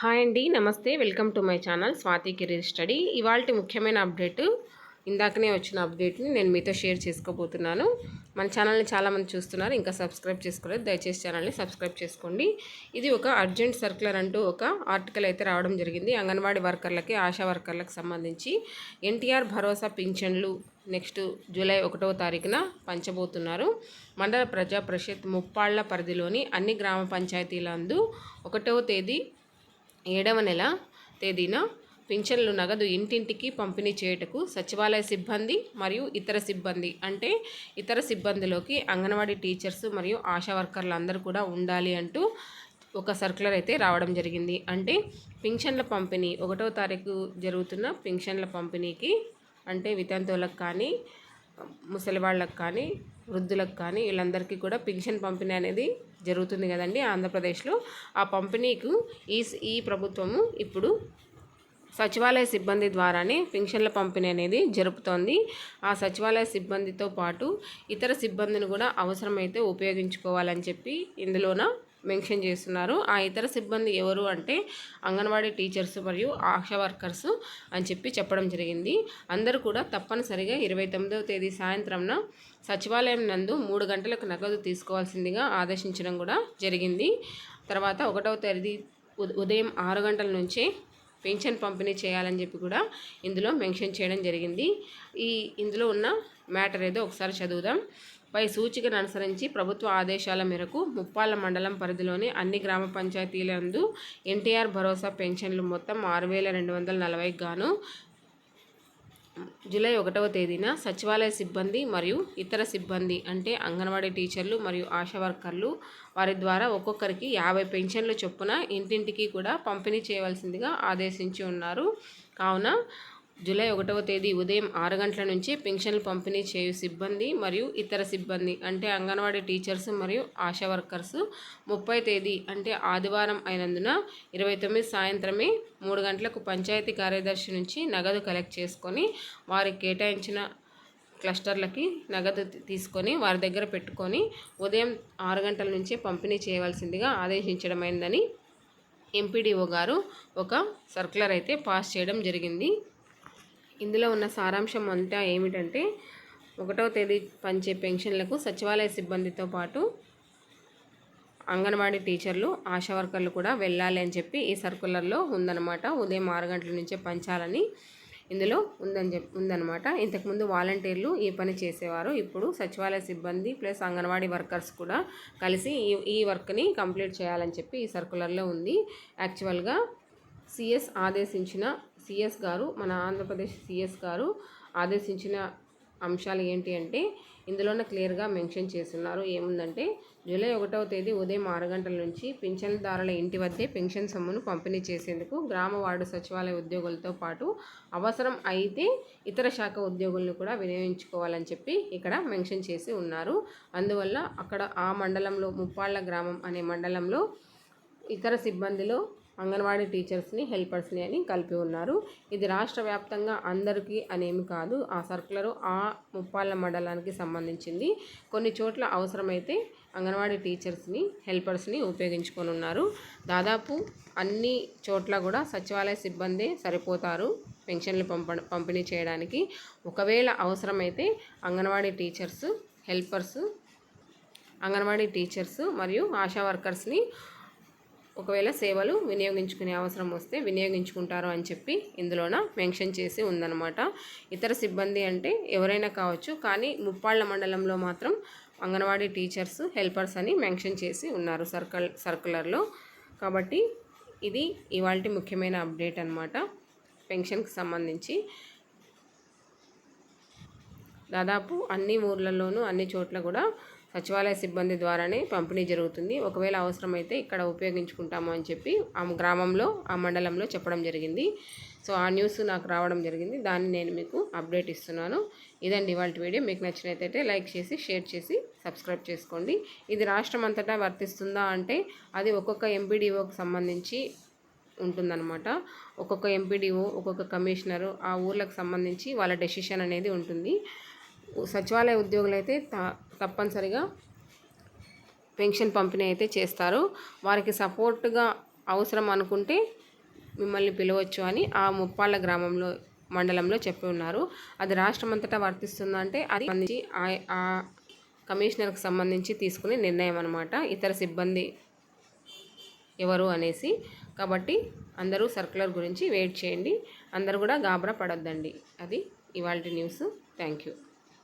Hi అండి నమస్తే. Welcome to my channel Swathi career study. ఇవాళ ముఖ్యమైన అప్డేట్ ఇందాకనే వచ్చిన అప్డేట్ని నేను మీతో షేర్ చేసుకోబోతున్నాను. మన ఛానల్ని చాలామంది చూస్తున్నారు ఇంకా సబ్స్క్రైబ్ చేసుకోలేదు. దయచేసి ఛానల్ని సబ్స్క్రైబ్ చేసుకోండి. ఇది ఒక అర్జెంట్ సర్క్యులర్ అంటూ ఒక ఆర్టికల్ అయితే రావడం జరిగింది. అంగన్వాడీ వర్కర్లకి ఆశా వర్కర్లకు సంబంధించి ఎన్టీఆర్ భరోసా పింఛన్లు నెక్స్ట్ జూలై ఒకటవ తారీఖున పంచబోతున్నారు. మండల ప్రజా పరిషత్ ముప్పాళ్ళ పరిధిలోని అన్ని గ్రామ పంచాయతీలందు ఒకటవ తేదీ ఏడవ నెల తేదీన పింఛన్లు నగదు ఇంటింటికి పంపిణీ చేయుటకు సచివాలయ సిబ్బంది మరియు ఇతర సిబ్బంది అంటే ఇతర సిబ్బందిలోకి అంగన్వాడీ టీచర్స్ మరియు ఆశా వర్కర్లు అందరూ కూడా ఉండాలి అంటూ ఒక సర్క్యులర్ అయితే రావడం జరిగింది. అంటే పింఛన్ల పంపిణీ ఒకటో తారీఖు జరుగుతున్న పింఛన్ల పంపిణీకి అంటే వితంతువులకు కానీ ముసలి వాళ్ళకు కానీ వృద్ధులకు కానీ వీళ్ళందరికీ కూడా పింఛన్ పంపిణీ అనేది జరుగుతుంది కదండి ఆంధ్రప్రదేశ్లో. ఆ పంపిణీకు ఈ ఈ ప్రభుత్వము ఇప్పుడు సచివాలయ సిబ్బంది ద్వారానే పింఛన్ల పంపిణీ అనేది జరుపుతోంది. ఆ సచివాలయ సిబ్బందితో పాటు ఇతర సిబ్బందిని కూడా అవసరమైతే ఉపయోగించుకోవాలని చెప్పి ఇందులోన మెన్షన్ చేస్తున్నారు. ఆ ఇతర సిబ్బంది ఎవరు అంటే అంగన్వాడీ టీచర్స్ మరియు ఆశా వర్కర్స్ అని చెప్పి చెప్పడం జరిగింది. అందరూ కూడా తప్పనిసరిగా ఇరవై తొమ్మిదవ తేదీ సాయంత్రంన సచివాలయం నందు మూడు గంటలకు నగదు తీసుకోవాల్సిందిగా ఆదేశించడం కూడా జరిగింది. తర్వాత ఒకటవ తేదీ ఉదయం ఆరు గంటల నుంచే పెన్షన్ పంపిణీ చేయాలని చెప్పి కూడా ఇందులో మెన్షన్ చేయడం జరిగింది. ఈ ఇందులో ఉన్న మ్యాటర్ ఏదో ఒకసారి చదువుదాం. పై సూచికను అనుసరించి ప్రభుత్వ ఆదేశాల మేరకు ముప్పాల మండలం పరిధిలోని అన్ని గ్రామ పంచాయతీలందు ఎన్టీఆర్ భరోసా పెన్షన్లు మొత్తం ఆరు వేల రెండు వందల నలభైకి గాను జూలై ఒకటవ తేదీన సచివాలయ సిబ్బంది మరియు ఇతర సిబ్బంది అంటే అంగన్వాడీ టీచర్లు మరియు ఆశా వర్కర్లు వారి ద్వారా ఒక్కొక్కరికి యాభై పెన్షన్లు చొప్పున ఇంటింటికి కూడా పంపిణీ చేయవలసిందిగా ఆదేశించి ఉన్నారు. కావున జూలై ఒకటవ తేదీ ఉదయం ఆరు గంటల నుంచి పెన్షన్లు పంపిణీ చేయు సిబ్బంది మరియు ఇతర సిబ్బంది అంటే అంగన్వాడీ టీచర్స్ మరియు ఆశా వర్కర్స్. ముప్పై తేదీ అంటే ఆదివారం అయినందున ఇరవై తొమ్మిది సాయంత్రమే మూడు గంటలకు పంచాయతీ కార్యదర్శి నుంచి నగదు కలెక్ట్ చేసుకొని వారికి కేటాయించిన క్లస్టర్లకి నగదు తీసుకొని వారి దగ్గర పెట్టుకొని ఉదయం ఆరు గంటల నుంచే పంపిణీ చేయవలసిందిగా ఆదేశించడమైందని ఎంపీడీఓ గారు ఒక సర్క్యులర్ అయితే పాస్ చేయడం జరిగింది. ఇందులో ఉన్న సారాంశం అంతా ఏమిటంటే ఒకటవ తేదీ పంచే పెన్షన్లకు సచివాలయ సిబ్బందితో పాటు అంగన్వాడీ టీచర్లు ఆశా వర్కర్లు కూడా వెళ్ళాలి అని చెప్పి ఈ సర్కులర్లో ఉందన్నమాట. ఉదయం ఆరు గంటల నుంచే పంచాలని ఇందులో ఉందని చెప్ ఉందన్నమాట. ఇంతకుముందు వాలంటీర్లు ఈ పని చేసేవారు. ఇప్పుడు సచివాలయ సిబ్బంది ప్లస్ అంగన్వాడీ వర్కర్స్ కూడా కలిసి ఈ ఈ వర్క్ని కంప్లీట్ చేయాలని చెప్పి ఈ సర్కులర్లో ఉంది. యాక్చువల్గా సిఎస్ ఆదేశించిన సిఎస్ గారు మన ఆంధ్రప్రదేశ్ సిఎస్ గారు ఆదేశించిన అంశాలు ఏంటి అంటే ఇందులోనే క్లియర్గా మెన్షన్ చేస్తున్నారు. ఏముందంటే జూలై ఒకటవ తేదీ ఉదయం ఆరు గంటల నుంచి పింఛన్దారుల ఇంటి వద్దే పెన్షన్ సొమ్మును పంపిణీ చేసేందుకు గ్రామ వార్డు సచివాలయ ఉద్యోగులతో పాటు అవసరం అయితే ఇతర శాఖ ఉద్యోగులను కూడా వినియోగించుకోవాలని చెప్పి ఇక్కడ మెన్షన్ చేసి ఉన్నారు. అందువల్ల అక్కడ ఆ మండలంలో ముప్పాళ్ళ గ్రామం అనే మండలంలో ఇతర సిబ్బందిలో అంగన్వాడీ టీచర్స్ని హెల్పర్స్ని అని కలిపి ఉన్నారు. ఇది రాష్ట్ర వ్యాప్తంగా అందరికీ అనేమి కాదు ఆ సర్కులరు ఆ ముప్పాళ్ళ మండలానికి సంబంధించింది. కొన్ని చోట్ల అవసరమైతే అంగన్వాడీ టీచర్స్ని హెల్పర్స్ని ఉపయోగించుకొని ఉన్నారు. దాదాపు అన్ని చోట్ల కూడా సచివాలయ సిబ్బంది సరిపోతారు పెన్షన్లు పంప పంపిణీ చేయడానికి. ఒకవేళ అవసరమైతే anganwadi teachers helpers anganwadi teachers మరియు ఆశా వర్కర్స్ని ఒకవేళ సేవలు వినియోగించుకునే అవసరం వస్తే వినియోగించుకుంటారు అని చెప్పి ఇందులోన మెన్షన్ చేసి ఉందన్నమాట. ఇతర సిబ్బంది అంటే ఎవరైనా కావచ్చు కానీ ముప్పాళ్ళ మండలంలో మాత్రం అంగన్వాడీ టీచర్స్ హెల్పర్స్ అని మెన్షన్ చేసి ఉన్నారు సర్కల్ సర్కులర్లో. కాబట్టి ఇది ఇవాళ ముఖ్యమైన అప్డేట్ అనమాట పెన్షన్కి సంబంధించి దాదాపు అన్ని ఊర్లలోనూ అన్ని చోట్ల కూడా సచివాలయ సిబ్బంది ద్వారానే పంపిణీ జరుగుతుంది. ఒకవేళ అవసరమైతే ఇక్కడ ఉపయోగించుకుంటాము అని చెప్పి ఆ గ్రామంలో ఆ మండలంలో చెప్పడం జరిగింది. సో ఆ న్యూస్ నాకు రావడం జరిగింది. దాన్ని నేను మీకు అప్డేట్ ఇస్తున్నాను. ఇదండి ఇవాళ వీడియో. మీకు నచ్చినట్లయితే లైక్ చేసి షేర్ చేసి సబ్స్క్రైబ్ చేసుకోండి. ఇది రాష్ట్రం అంతటా వర్తిస్తుందా అంటే అది ఒక్కొక్క ఎంపీడీఓకి సంబంధించి ఉంటుందన్నమాట. ఒక్కొక్క ఎంపీడీఓ ఒక్కొక్క కమిషనరు ఆ ఊర్లకు సంబంధించి వాళ్ళ డెసిషన్ అనేది ఉంటుంది. సచివాలయ ఉద్యోగులైతే తా తప్పనిసరిగా పెన్షన్ పంపిణీ అయితే చేస్తారు. వారికి సపోర్ట్గా అవసరం అనుకుంటే మిమ్మల్ని పిలవచ్చు అని ఆ ముప్పాళ్ళ గ్రామంలో మండలంలో చెప్పి ఉన్నారు. అది రాష్ట్రమంతటా వర్తిస్తుందంటే అది అందించి ఆ కమిషనర్కి సంబంధించి తీసుకునే నిర్ణయం అనమాట ఇతర సిబ్బంది ఎవరు అనేసి. కాబట్టి అందరూ సర్కులర్ గురించి వెయిట్ చేయండి. అందరూ కూడా గాబరా పడొద్దండి. అది ఇవాళ న్యూస్. Thank you